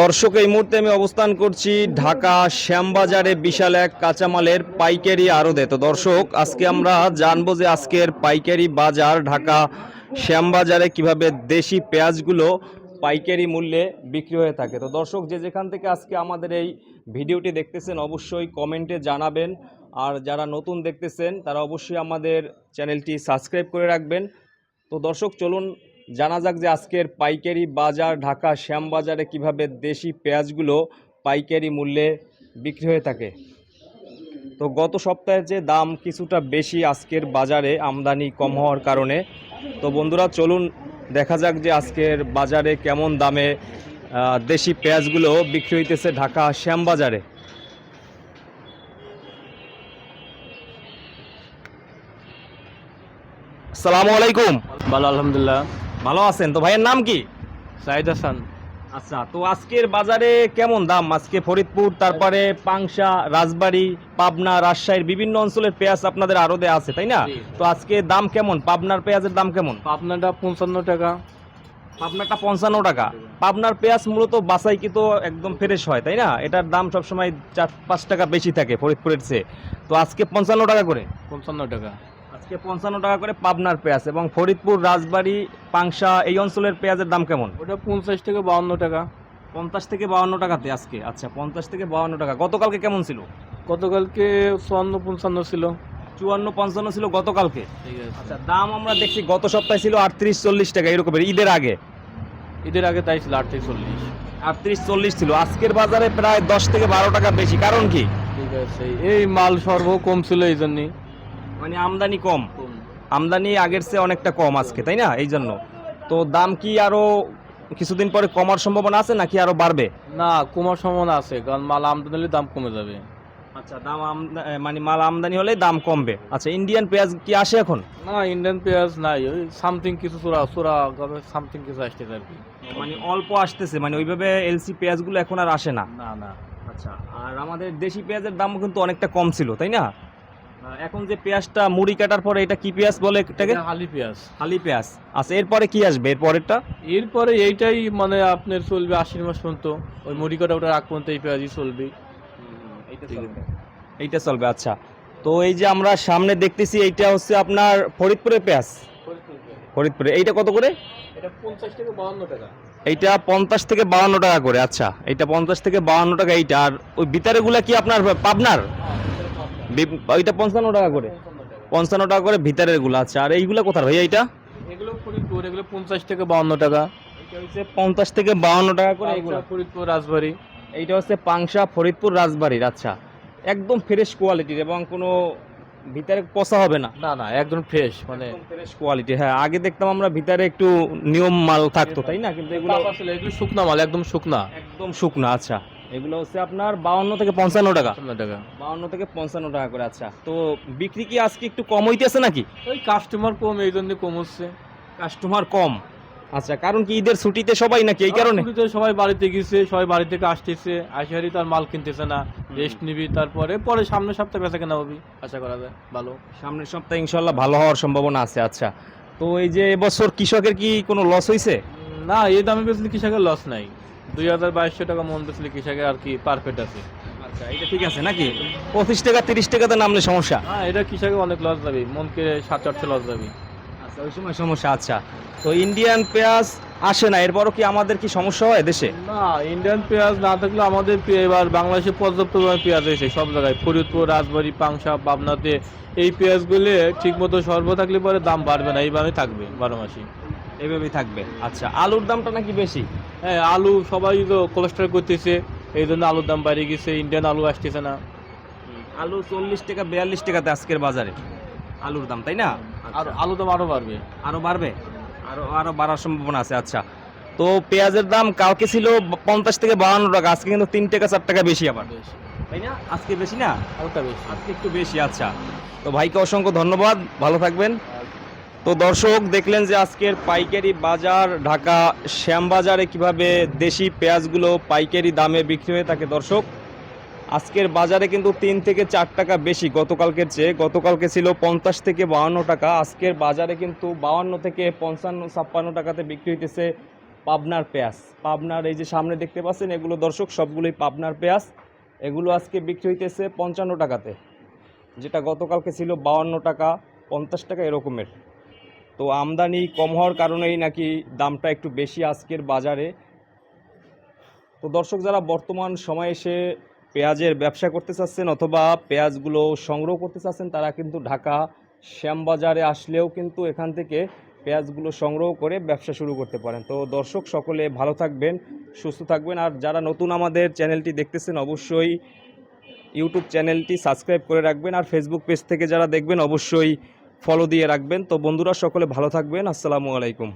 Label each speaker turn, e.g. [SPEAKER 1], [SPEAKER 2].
[SPEAKER 1] দর্শক, এই মুহূর্তে আমি অবস্থান করছি ঢাকা শ্যামবাজারে বিশাল এক কাঁচামালের পাইকারি আড়তে। তো দর্শক, আজকে আমরা জানব যে আজকের পাইকারি বাজার ঢাকা শ্যামবাজারে কীভাবে দেশি পেঁয়াজগুলো পাইকারি মূল্যে বিক্রি হয়ে থাকে। তো দর্শক, যে যেখান থেকে আজকে আমাদের এই ভিডিওটি দেখতেছেন, অবশ্যই কমেন্টে জানাবেন। আর যারা নতুন দেখতেছেন, তারা অবশ্যই আমাদের চ্যানেলটি সাবস্ক্রাইব করে রাখবেন। তো দর্শক, চলুন জানা যাক যে আজকের পাইকারি বাজার ঢাকা শ্যামবাজারে কীভাবে দেশি পেঁয়াজগুলো পাইকারি মূল্যে বিক্রি হয়ে থাকে। তো গত সপ্তাহের যে দাম কিছুটা বেশি আজকের বাজারে আমদানি কম হওয়ার কারণে, তো বন্ধুরা চলুন দেখা যাক যে আজকের বাজারে কেমন দামে দেশি পেঁয়াজগুলো বিক্রি হইতেছে ঢাকা শ্যামবাজারে। আসসালামু আলাইকুম।
[SPEAKER 2] ভালো, আলহামদুলিল্লাহ।
[SPEAKER 1] ভালো আছেন? তো ভাইয়ের নাম কি?
[SPEAKER 2] সাইদ হাসান।
[SPEAKER 1] আচ্ছা তো আজকের বাজারে কেমন দাম? আজকে ফরিদপুর তারপরে পাংশা রাজবাড়ী পাবনা রাজশাহীর বিভিন্ন অঞ্চলের পেঁয়াজ আপনাদের আরদে আছে তাই না? তো আজকে দাম কেমন? পাবনার পেঁয়াজের দাম কেমন?
[SPEAKER 2] পাবনাটা পঞ্চান্ন টাকা।
[SPEAKER 1] পাবনারটা পঞ্চান্ন টাকা। পাবনার পেঁয়াজ মূলত বাসাইকৃত একদম ফ্রেশ হয় তাই না? এটার দাম সবসময় চার পাঁচ টাকা বেশি থাকে ফরিদপুরের চেয়ে। তো আজকে পঞ্চান্ন টাকা করে।
[SPEAKER 2] পঞ্চান্ন টাকা।
[SPEAKER 1] আজকে পঞ্চান্ন টাকা করে পাবনার পেঁয়াজ এবং ফরিদপুর রাজবাড়ি পাংশা এই অঞ্চলের পেঁয়াজের দাম কেমন?
[SPEAKER 2] ওটা পঞ্চাশ থেকে বাউন্ন টাকা।
[SPEAKER 1] পঞ্চাশ থেকে বাউন্ন টাকাতে আজকে। আচ্ছা পঞ্চাশ থেকে বাউন্ন টাকা। গতকালকে কেমন ছিল?
[SPEAKER 2] গতকালকে চুয়ান্ন পঞ্চান্ন ছিল।
[SPEAKER 1] চুয়ান্ন পঞ্চান্ন ছিল গতকালকে? আচ্ছা দাম আমরা দেখছি গত সপ্তাহে ছিল আটত্রিশ চল্লিশ টাকা এরকমের। ঈদের আগে?
[SPEAKER 2] ঈদের আগে তাই ছিল আটত্রিশ চল্লিশ।
[SPEAKER 1] আটত্রিশ চল্লিশ ছিল। আজকের বাজারে প্রায় দশ থেকে বারো টাকা বেশি। কারণ কি?
[SPEAKER 2] ঠিক আছে। এই মাল সর্ব কম ছিল এই জন্যই।
[SPEAKER 1] মানে আমদানি কম। আমদানি আগের চেয়ে অনেকটা কম আজকে তাই না? এই জন্য। তো দাম কি আরও কিছুদিন পরে কমার সম্ভাবনা আছে নাকি আরও বাড়বে?
[SPEAKER 2] না কমার সম্ভাবনা আছে কারণ মাল আমদানি হলে দাম কমে যাবে।
[SPEAKER 1] আচ্ছা দাম মানে মাল আমদানি হলে দাম কমবে। আচ্ছা ইন্ডিয়ান পেঁয়াজ কি আসে এখন?
[SPEAKER 2] না ইন্ডিয়ান পেঁয়াজ নাই ওই সামথিং কিছু চোরা চোরা সামথিং কিছু আসতেছে আর কি
[SPEAKER 1] মানে অল্প আসতেছে মানে ওইভাবে এলসি পেঁয়াজগুলো এখন আর আসে না।
[SPEAKER 2] না না।
[SPEAKER 1] আচ্ছা আর আমাদের দেশি পেঁয়াজের দামও কিন্তু অনেকটা কম ছিল তাই না? এখন যে পেঁয়াজটা মুড়ি কাটার পরে এটা কি পেঁয়াজ বলে এটাকে?
[SPEAKER 2] এটা হালি পেঁয়াজ।
[SPEAKER 1] হালি পেঁয়াজ। আচ্ছা এরপরে কি আসবে? এর পরেরটা
[SPEAKER 2] এরপরে এইটাই মানে আপনার চলবে আশির মাস পর্যন্ত। ওই মুড়ি কাটা ওটার আগ পর্যন্ত এই পেঁয়াজই চলবে।
[SPEAKER 1] এইটা চলবে। আচ্ছা। তো এই যে আমরা সামনে দেখতেছি এইটা হচ্ছে আপনার ফরিদপুরের পেঁয়াজ। ফরিদপুরে। এইটা কত করে?
[SPEAKER 2] এটা পঞ্চাশ থেকে বাউন্ন টাকা।
[SPEAKER 1] এইটা পঞ্চাশ থেকে বাউন্ন টাকা করে আচ্ছা। এইটা পঞ্চাশ থেকে বাউন্ন টাকা এইটা। আর ওই ভিতরেগুলা কি আপনার পাবনার? বি- ওইটা পঞ্চান্ন টাকা করে। পঞ্চান্ন টাকা করে ভিতরেরগুলো। আচ্ছা আর এইগুলা কোথায় ভাই এইটা?
[SPEAKER 2] এগুলো ফরিদপুর এগুলো পঞ্চাশ থেকে বাউন্ন টাকা।
[SPEAKER 1] হচ্ছে পঞ্চাশ থেকে বাউন্ন টাকা করে
[SPEAKER 2] পাবনা, ফরিদপুর রাজবাড়ি।
[SPEAKER 1] এইটা হচ্ছে পাংশা ফরিদপুর রাজবাড়ির। আচ্ছা একদম ফ্রেশ কোয়ালিটির এবং কোনো ভিতরে পচা হবে না।
[SPEAKER 2] না না একদম ফ্রেশ মানে
[SPEAKER 1] ফ্রেশ কোয়ালিটি হ্যাঁ। আগে দেখতাম আমরা ভিতরে একটু নিয়ম মাল থাকতো তাই না? কিন্তু এগুলো
[SPEAKER 2] আসলে এগুলো শুকনা মাল একদম শুকনা।
[SPEAKER 1] একদম শুকনা আচ্ছা। এগুলো হচ্ছে আপনার বাউন্ন থেকে পঞ্চান্ন টাকা।
[SPEAKER 2] টাকা।
[SPEAKER 1] বাউন্ন থেকে পঞ্চান্ন টাকা করে আচ্ছা। তো বিক্রি কি আজকে একটু কম হইতেছে নাকি?
[SPEAKER 2] ওই কাস্টমার কম এই জন্য কম হচ্ছে।
[SPEAKER 1] কাস্টমার কম। আচ্ছা কারণ কি ঈদের ছুটিতে সবাই নাকি এই কারণে?
[SPEAKER 2] ছুটিতে সবাই বাড়িতে গেছে সবাই বাড়ি থেকে আসতেছে। আশারি তার মাল কিনতেছে না। রেস্ট নিবি তারপরে পরে সামনের সপ্তাহে বেচা কেনা হবি। আশা করা যায় ভালো।
[SPEAKER 1] সামনের সপ্তাহে ইনশাল্লাহ ভালো হওয়ার সম্ভাবনা আছে আচ্ছা। তো এই যে এবছর কৃষকের কি কোনো লস হয়েছে
[SPEAKER 2] না এই দামে বেচলে কৃষকের লস নাই। দুই হাজার বাইশশো টাকা মন বেচলে কৃষকের আর কি পারফেক্ট আছে।
[SPEAKER 1] আচ্ছা এটা ঠিক আছে নাকি? পঁচিশ টাকা তিরিশ টাকাতে নামলে সমস্যা।
[SPEAKER 2] হ্যাঁ এটা কৃষকের অনেক লস যাবে মনকে সাত আটশো লস যাবে
[SPEAKER 1] আচ্ছা ওই সময় সমস্যা আচ্ছা। তো ইন্ডিয়ান পেঁয়াজ আসে না এরপরও কি আমাদের কি সমস্যা হয় দেশে?
[SPEAKER 2] না ইন্ডিয়ান পেঁয়াজ না থাকলে আমাদের এবার বাংলাদেশে পর্যাপ্ত পরিমাণে পেঁয়াজ হয়েছে সব জায়গায়। ফরিদপুর রাজবাড়ী পাংশা পাবনাতে এই পেঁয়াজগুলি ঠিক মতো সর্ব থাকলে পরে দাম বাড়বে না এইভাবে থাকবে বারো মাসি
[SPEAKER 1] এইভাবেই থাকবে। আচ্ছা আলুর দামটা নাকি বেশি?
[SPEAKER 2] হ্যাঁ আলু সবাই তো কোলেস্ট্রল করতেছে এই জন্য আলুর দাম বাইরে গেছে ইন্ডিয়ান আলু আসতেছে না।
[SPEAKER 1] আলু চল্লিশ টাকা বিয়াল্লিশ টাকাতে আজকের বাজারে আলুর দাম তাই না?
[SPEAKER 2] আর আলু দাম আরও বাড়বে।
[SPEAKER 1] আরও বাড়বে? আরও আরও বাড়ার সম্ভাবনা আছে আচ্ছা। তো পেঁয়াজের দাম কালকে ছিল পঞ্চাশ থেকে বাহান্ন টাকা আজকে কিন্তু তিন টাকা চার টাকা বেশি আবার। তাই না? আজকে বেশি না?
[SPEAKER 2] হালকা বেশি।
[SPEAKER 1] আজকে একটু বেশি আচ্ছা। তো ভাইকে অসংখ্য ধন্যবাদ ভালো থাকবেন। তো দর্শক, দেখলেন যে আজকের পাইকারি বাজার, ঢাকা শ্যামবাজারে কীভাবে দেশি পেঁয়াজগুলো পাইকারি দামে বিক্রি হয়ে থাকে দর্শক। আজকের বাজারে কিন্তু তিন থেকে চার টাকা বেশি, গতকালকের চেয়ে। গতকালকে ছিল পঞ্চাশ থেকে বাহান্ন টাকা, আজকের বাজারে কিন্তু বাহান্ন থেকে পঞ্চান্ন, ছাপ্পান্ন টাকাতে বিক্রি হইতেছে পাবনার পেঁয়াজ। পাবনার এই যে সামনে দেখতে পাচ্ছেন, এগুলো দর্শক, সবগুলোই পাবনার পেঁয়াজ। এগুলো আজকে বিক্রি হইতেছে পঞ্চান্ন টাকাতে, যেটা গতকালকে ছিল বাউান্ন টাকা, পঞ্চাশ টাকা এরকমের। তো আমদানি কম হওয়ার কারণেই নাকি দামটা একটু বেশি আজকের বাজারে। তো দর্শক, যারা বর্তমান সময়ে এসে পেঁয়াজের ব্যবসা করতে চাচ্ছেন অথবা পেঁয়াজগুলো সংগ্রহ করতে চাচ্ছেন, তারা কিন্তু ঢাকা শ্যামবাজারে আসলেও কিন্তু এখান থেকে পেঁয়াজগুলো সংগ্রহ করে ব্যবসা শুরু করতে পারেন। তো দর্শক, সকলে ভালো থাকবেন, সুস্থ থাকবেন। আর যারা নতুন আমাদের চ্যানেলটি দেখতেছেন, অবশ্যই ইউটিউব চ্যানেলটি সাবস্ক্রাইব করে রাখবেন। আর ফেসবুক পেজ থেকে যারা দেখবেন, অবশ্যই ফলো দিয়ে রাখবেন। তো বন্ধুরা সকলে ভালো থাকবেন। আসসালামু আলাইকুম।